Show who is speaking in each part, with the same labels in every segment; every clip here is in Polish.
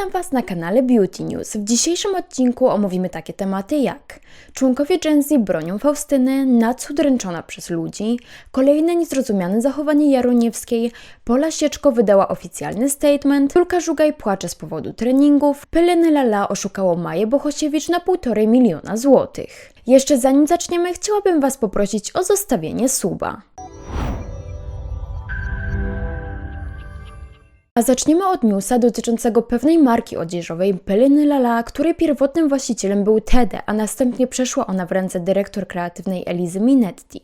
Speaker 1: Witam Was na kanale Beauty News. W dzisiejszym odcinku omówimy takie tematy jak członkowie Gen Z bronią Faustyny, Natsu dręczona przez ludzi, kolejne niezrozumiane zachowanie Jaroniewskiej, Pola Sieczko wydała oficjalny statement, Julka Żugaj płacze z powodu treningów, Pyleny Lala oszukało Maję Bohosiewicz na półtorej miliona złotych. Jeszcze zanim zaczniemy, chciałabym Was poprosić o zostawienie suba. A zaczniemy od newsa dotyczącego pewnej marki odzieżowej Pelyny Lala, której pierwotnym właścicielem był Tede, a następnie przeszła ona w ręce dyrektor kreatywnej Elizy Minetti.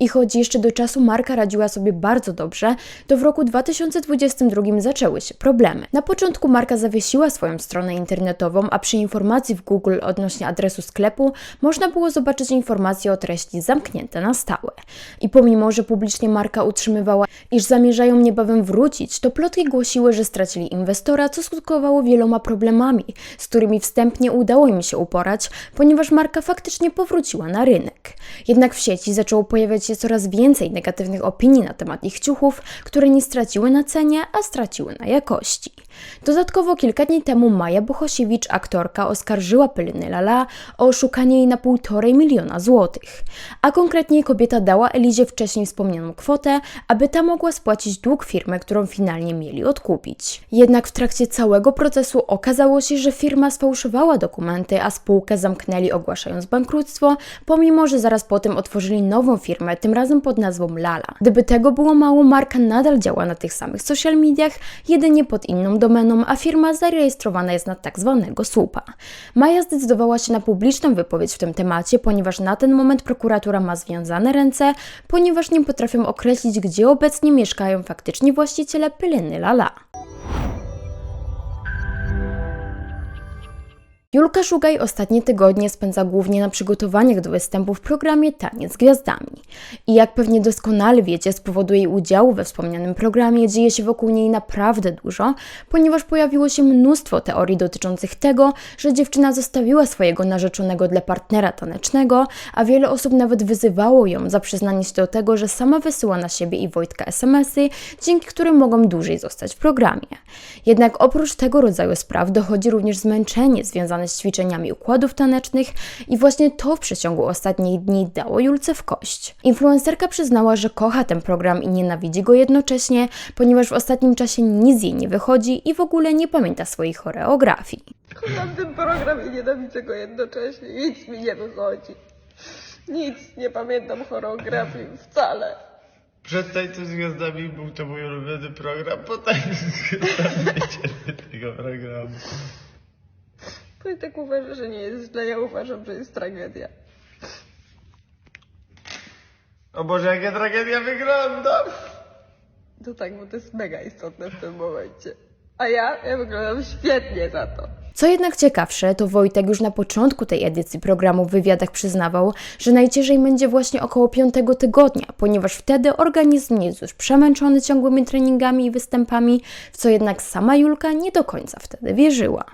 Speaker 1: I choć jeszcze do czasu marka radziła sobie bardzo dobrze, to w roku 2022 zaczęły się problemy. Na początku marka zawiesiła swoją stronę internetową, a przy informacji w Google odnośnie adresu sklepu można było zobaczyć informacje o treści zamknięte na stałe. I pomimo, że publicznie marka utrzymywała, iż zamierzają niebawem wrócić, to plotki głosiły, że stracili inwestora, co skutkowało wieloma problemami, z którymi wstępnie udało im się uporać, ponieważ marka faktycznie powróciła na rynek. Jednak w sieci zaczęło pojawiać się coraz więcej negatywnych opinii na temat ich ciuchów, które nie straciły na cenie, a straciły na jakości. Dodatkowo kilka dni temu Maja Bohosiewicz, aktorka, oskarżyła Pyliny Lala o oszukanie jej na półtorej miliona złotych. A konkretnie kobieta dała Elizie wcześniej wspomnianą kwotę, aby ta mogła spłacić dług firmy, którą finalnie mieli odkupić. Jednak w trakcie całego procesu okazało się, że firma sfałszowała dokumenty, a spółkę zamknęli ogłaszając bankructwo, pomimo że zaraz potem otworzyli nową firmę, tym razem pod nazwą Lala. Gdyby tego było mało, marka nadal działa na tych samych social mediach, jedynie pod inną domeną, a firma zarejestrowana jest na tak zwanego słupa. Maja zdecydowała się na publiczną wypowiedź w tym temacie, ponieważ na ten moment prokuratura ma związane ręce, ponieważ nie potrafią określić, gdzie obecnie mieszkają faktycznie właściciele Pyliny Lala. Julka Szugaj ostatnie tygodnie spędza głównie na przygotowaniach do występu w programie Taniec z Gwiazdami. I jak pewnie doskonale wiecie, z powodu jej udziału we wspomnianym programie dzieje się wokół niej naprawdę dużo, ponieważ pojawiło się mnóstwo teorii dotyczących tego, że dziewczyna zostawiła swojego narzeczonego dla partnera tanecznego, a wiele osób nawet wyzywało ją za przyznanie się do tego, że sama wysyła na siebie i Wojtka SMS-y, dzięki którym mogą dłużej zostać w programie. Jednak oprócz tego rodzaju spraw dochodzi również zmęczenie związane z ćwiczeniami układów tanecznych i właśnie to w przeciągu ostatnich dni dało Julce w kość. Influencerka przyznała, że kocha ten program i nienawidzi go jednocześnie, ponieważ w ostatnim czasie nic jej nie wychodzi i w ogóle nie pamięta swoich choreografii.
Speaker 2: Kocham ten program i nienawidzę go jednocześnie. Nic mi nie wychodzi. Nic, nie pamiętam choreografii wcale.
Speaker 3: Przed Tańcem z Gwiazdami był to mój ulubiony program, po Tańcu z Gwiazdami nie cierpię tego programu.
Speaker 2: Wojtek uważa, że nie jest źle, ja uważam, że jest tragedia.
Speaker 3: O Boże, jaka tragedia wygląda!
Speaker 2: To tak, bo to jest mega istotne w tym momencie. A ja? Ja wyglądam świetnie za to.
Speaker 1: Co jednak ciekawsze, to Wojtek już na początku tej edycji programu w wywiadach przyznawał, że najciężej będzie właśnie około piątego tygodnia, ponieważ wtedy organizm jest już przemęczony ciągłymi treningami i występami, w co jednak sama Julka nie do końca wtedy wierzyła.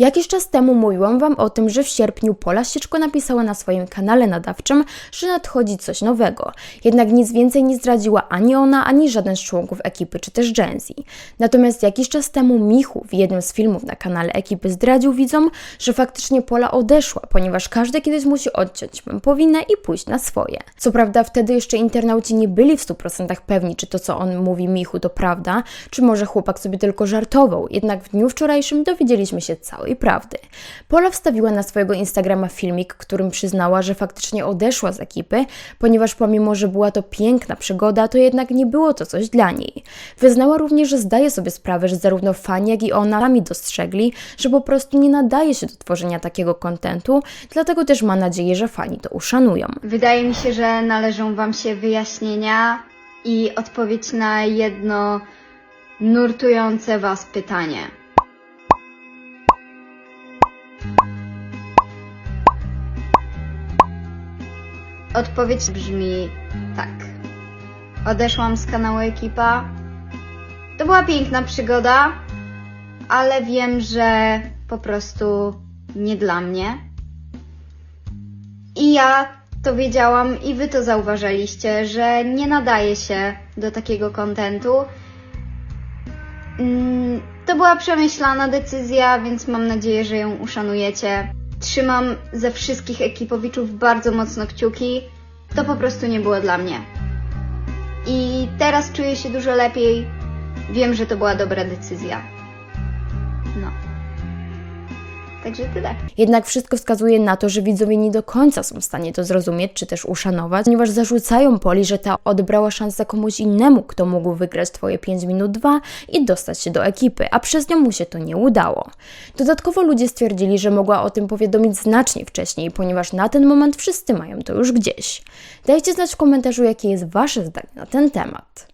Speaker 1: Jakiś czas temu mówiłam Wam o tym, że w sierpniu Pola Sieczko napisała na swoim kanale nadawczym, że nadchodzi coś nowego. Jednak nic więcej nie zdradziła ani ona, ani żaden z członków ekipy, czy też Gen Z. Natomiast jakiś czas temu Michu w jednym z filmów na kanale ekipy zdradził widzom, że faktycznie Pola odeszła, ponieważ każdy kiedyś musi odciąć powinę i pójść na swoje. Co prawda wtedy jeszcze internauci nie byli w 100% pewni, czy to co on mówi Michu to prawda, czy może chłopak sobie tylko żartował. Jednak w dniu wczorajszym dowiedzieliśmy się całej prawdy. Pola wstawiła na swojego Instagrama filmik, którym przyznała, że faktycznie odeszła z ekipy, ponieważ pomimo, że była to piękna przygoda, to jednak nie było to coś dla niej. Wyznała również, że zdaje sobie sprawę, że zarówno fani, jak i ona sami dostrzegli, że po prostu nie nadaje się do tworzenia takiego kontentu, dlatego też ma nadzieję, że fani to uszanują.
Speaker 4: Wydaje mi się, że należą Wam się wyjaśnienia i odpowiedź na jedno nurtujące Was pytanie. Odpowiedź brzmi tak. Odeszłam z kanału Ekipa. To była piękna przygoda, ale wiem, że po prostu nie dla mnie. I ja to wiedziałam i wy to zauważyliście, że nie nadaje się do takiego kontentu. Mm, To była przemyślana decyzja, więc mam nadzieję, że ją uszanujecie. Trzymam ze wszystkich ekipowiczów bardzo mocno kciuki. To po prostu nie było dla mnie. I teraz czuję się dużo lepiej. Wiem, że to była dobra decyzja. Także tyle.
Speaker 1: Jednak wszystko wskazuje na to, że widzowie nie do końca są w stanie to zrozumieć czy też uszanować, ponieważ zarzucają Poli, że ta odebrała szansę komuś innemu, kto mógł wygrać twoje 5 minut 2 i dostać się do ekipy, a przez nią mu się to nie udało. Dodatkowo ludzie stwierdzili, że mogła o tym powiadomić znacznie wcześniej, ponieważ na ten moment wszyscy mają to już gdzieś. Dajcie znać w komentarzu, jakie jest wasze zdanie na ten temat.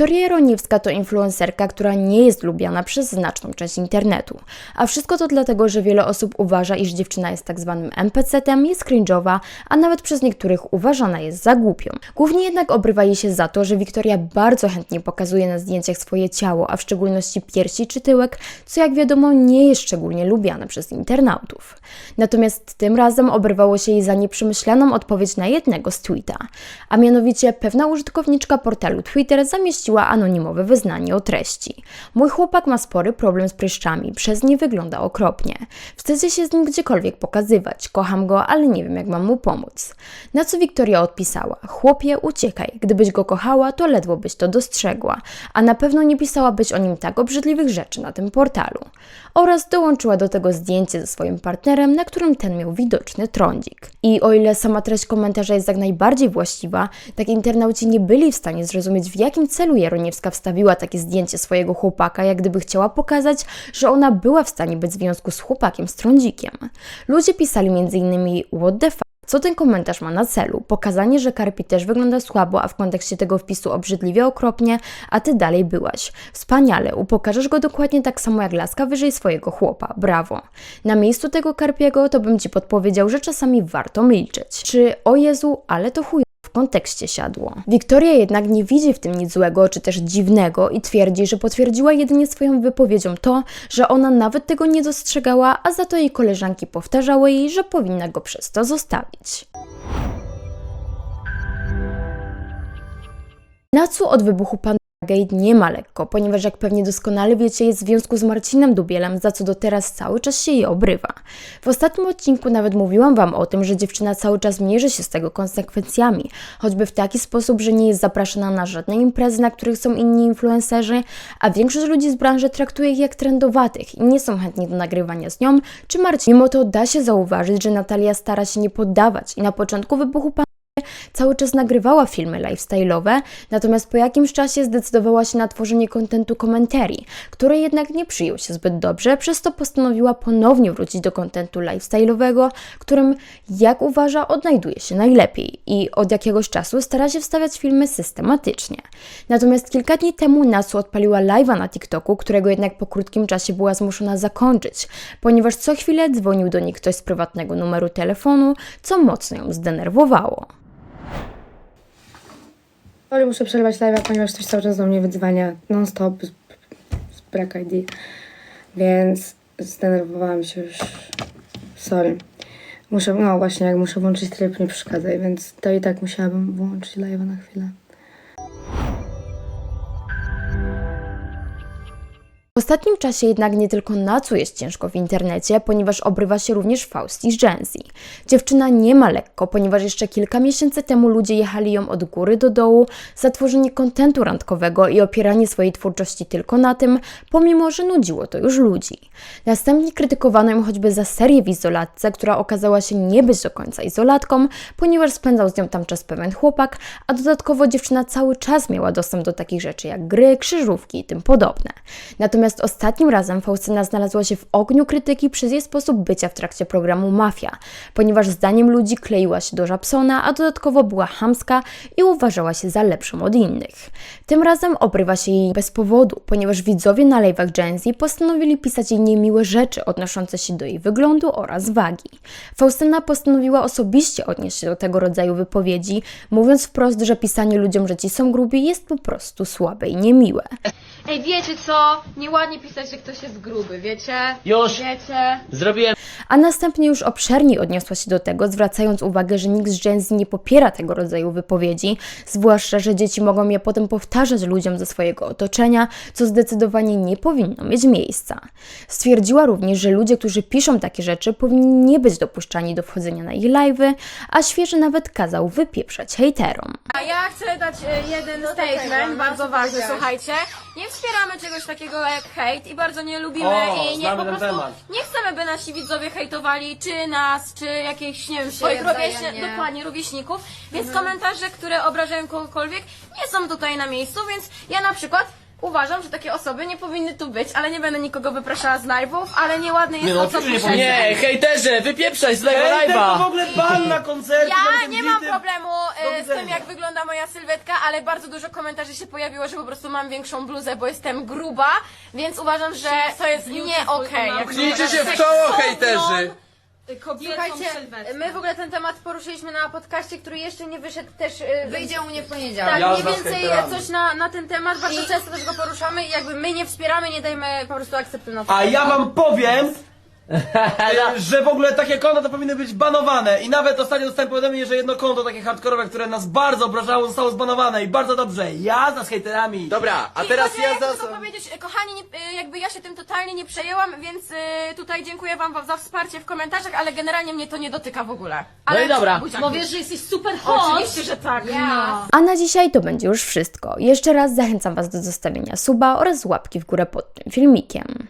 Speaker 1: Wiktoria Jaroniewska to influencerka, która nie jest lubiana przez znaczną część internetu. A wszystko to dlatego, że wiele osób uważa, iż dziewczyna jest tak zwanym NPC-tem, jest cringe'owa, a nawet przez niektórych uważana jest za głupią. Głównie jednak obrywa jej się za to, że Wiktoria bardzo chętnie pokazuje na zdjęciach swoje ciało, a w szczególności piersi czy tyłek, co jak wiadomo nie jest szczególnie lubiane przez internautów. Natomiast tym razem obrywało się jej za nieprzemyślaną odpowiedź na jednego z tweeta, a mianowicie pewna użytkowniczka portalu Twitter zamieściła anonimowe wyznanie o treści. Mój chłopak ma spory problem z pryszczami, przez nie wygląda okropnie. Wstydzę się z nim gdziekolwiek pokazywać, kocham go, ale nie wiem jak mam mu pomóc. Na co Wiktoria odpisała, chłopie uciekaj, gdybyś go kochała, to ledwo byś to dostrzegła, a na pewno nie pisałabyś o nim tak obrzydliwych rzeczy na tym portalu. Oraz dołączyła do tego zdjęcie ze swoim partnerem, na którym ten miał widoczny trądzik. I o ile sama treść komentarza jest jak najbardziej właściwa, tak internauci nie byli w stanie zrozumieć w jakim celu Jaroniewska wstawiła takie zdjęcie swojego chłopaka, jak gdyby chciała pokazać, że ona była w stanie być w związku z chłopakiem z trądzikiem. Ludzie pisali m.in. what the fuck, co ten komentarz ma na celu? Pokazanie, że Karpi też wygląda słabo, a w kontekście tego wpisu obrzydliwie okropnie, a ty dalej byłaś. Wspaniale, upokarzasz go dokładnie tak samo jak laska wyżej swojego chłopa. Brawo. Na miejscu tego Karpiego to bym ci podpowiedział, że czasami warto milczeć. Czy o Jezu, ale to chuj w kontekście siadło. Wiktoria jednak nie widzi w tym nic złego czy też dziwnego i twierdzi, że potwierdziła jedynie swoją wypowiedzią to, że ona nawet tego nie dostrzegała, a za to jej koleżanki powtarzały jej, że powinna go przez to zostawić. Natsu od wybuchu Pandora Gate nie ma lekko, ponieważ jak pewnie doskonale wiecie, jest w związku z Marcinem Dubielem, za co do teraz cały czas się jej obrywa. W ostatnim odcinku nawet mówiłam Wam o tym, że dziewczyna cały czas mierzy się z tego konsekwencjami, choćby w taki sposób, że nie jest zapraszana na żadne imprezy, na których są inni influencerzy, a większość ludzi z branży traktuje ich jak trendowatych i nie są chętni do nagrywania z nią czy Marcin. Mimo to da się zauważyć, że Natalia stara się nie poddawać i na początku wybuchu pan cały czas nagrywała filmy lifestyle'owe, natomiast po jakimś czasie zdecydowała się na tworzenie kontentu komentarii, który jednak nie przyjął się zbyt dobrze, przez to postanowiła ponownie wrócić do kontentu lifestyle'owego, którym, jak uważa, odnajduje się najlepiej i od jakiegoś czasu stara się wstawiać filmy systematycznie. Natomiast kilka dni temu Nasu odpaliła live'a na TikToku, którego jednak po krótkim czasie była zmuszona zakończyć, ponieważ co chwilę dzwonił do niej ktoś z prywatnego numeru telefonu, co mocno ją zdenerwowało.
Speaker 5: Sorry, muszę przerwać live'a, ponieważ ktoś cały czas do mnie wydzwania non-stop z, z ID, więc zdenerwowałam się już. Sorry. Muszę, no właśnie, jak muszę włączyć tryb, nie przeszkadzaj, więc to i tak musiałabym włączyć live'a na chwilę.
Speaker 1: Ostatnim czasie jednak nie tylko Natsu jest ciężko w internecie, ponieważ obrywa się również Fausti z Genzi. Dziewczyna nie ma lekko, ponieważ jeszcze kilka miesięcy temu ludzie jechali ją od góry do dołu za tworzenie kontentu randkowego i opieranie swojej twórczości tylko na tym, pomimo że nudziło to już ludzi. Następnie krytykowano ją choćby za serię w izolatce, która okazała się nie być do końca izolatką, ponieważ spędzał z nią tam czas pewien chłopak, a dodatkowo dziewczyna cały czas miała dostęp do takich rzeczy jak gry, krzyżówki i tym podobne. Natomiast ostatnim razem Faustyna znalazła się w ogniu krytyki przez jej sposób bycia w trakcie programu Mafia, ponieważ zdaniem ludzi kleiła się do Żabsona, a dodatkowo była chamska i uważała się za lepszą od innych. Tym razem obrywa się jej bez powodu, ponieważ widzowie na live'ach Gen Z postanowili pisać jej niemiłe rzeczy odnoszące się do jej wyglądu oraz wagi. Faustyna postanowiła osobiście odnieść się do tego rodzaju wypowiedzi, mówiąc wprost, że pisanie ludziom, że ci są grubi jest po prostu słabe i niemiłe.
Speaker 6: Ej, wiecie co? Nieładnie pisać, że ktoś jest gruby, wiecie?
Speaker 7: Już
Speaker 6: Wiecie?
Speaker 7: zrobiłem
Speaker 1: A następnie już obszerniej odniosła się do tego, zwracając uwagę, że nikt z Gen Z nie popiera tego rodzaju wypowiedzi, zwłaszcza, że dzieci mogą je potem powtarzać ludziom ze swojego otoczenia, co zdecydowanie nie powinno mieć miejsca. Stwierdziła również, że ludzie, którzy piszą takie rzeczy, powinni nie być dopuszczani do wchodzenia na ich live'y, a świeży nawet kazał wypieprzać hejterom.
Speaker 6: A ja chcę dać e, jeden statement, bardzo ważny, słuchajcie. Nie wspieramy czegoś takiego jak hejt i bardzo nie lubimy
Speaker 7: O,
Speaker 6: i nie
Speaker 7: znamy
Speaker 6: po
Speaker 7: ten
Speaker 6: prostu
Speaker 7: temat.
Speaker 6: nie chcemy, by nasi widzowie hejtowali czy nas, czy jakieś, nie wiem, swoich
Speaker 4: wzajemnie.
Speaker 6: rówieśników, dokładnie, rówieśników, więc komentarze, które obrażają kogokolwiek nie są tutaj na miejscu, więc ja na przykład Uważam, że takie osoby nie powinny tu być, ale nie będę nikogo wypraszała z live'ów, ale nieładne jest to, co piszecie.
Speaker 7: Nie, hejterze, wypieprzaj z tego
Speaker 8: Ej, to w
Speaker 7: live'a!
Speaker 8: ogóle ban na koncercie.
Speaker 6: Ja nie mam
Speaker 8: bity.
Speaker 6: problemu e, z tym, jak wygląda moja sylwetka, ale bardzo dużo komentarzy się pojawiło, że po prostu mam większą bluzę, bo jestem gruba, więc uważam, że to jest nie okej. jak
Speaker 9: Pchnijcie
Speaker 6: wygląda
Speaker 9: się w
Speaker 6: seksowną
Speaker 9: czoło, hejterzy!
Speaker 6: Słuchajcie, my w ogóle ten temat poruszyliśmy na podcaście, który jeszcze nie wyszedł też. Wyjdzie u mnie w poniedziałek. Tak,
Speaker 8: Jazda
Speaker 6: mniej
Speaker 8: z
Speaker 6: więcej
Speaker 8: hejterami.
Speaker 6: coś na, na ten temat, bardzo często też go poruszamy i jakby my nie wspieramy, nie dajmy po prostu akceptu na to.
Speaker 8: A ja wam powiem, że w ogóle takie konta to powinny być banowane. I nawet ostatnio dostałem powiadomienie, że jedno konto takie hardkorowe, które nas bardzo obrażało, zostało zbanowane. I bardzo dobrze. Jazda z hejterami.
Speaker 9: Dobra, a
Speaker 6: I
Speaker 9: teraz ja
Speaker 6: chcę
Speaker 9: za...
Speaker 6: tylko powiedzieć, kochani, nie, y, jakby ja się tym totalnie nie przejęłam, więc y, tutaj dziękuję wam za wsparcie w komentarzach, ale generalnie mnie to nie dotyka w ogóle. Ale
Speaker 7: i dobra.
Speaker 6: buziaki.
Speaker 10: Bo wiesz, że jesteś super hot.
Speaker 6: Oczywiście, że tak.
Speaker 1: A na dzisiaj to będzie już wszystko. Jeszcze raz zachęcam Was do zostawienia suba oraz łapki w górę pod tym filmikiem.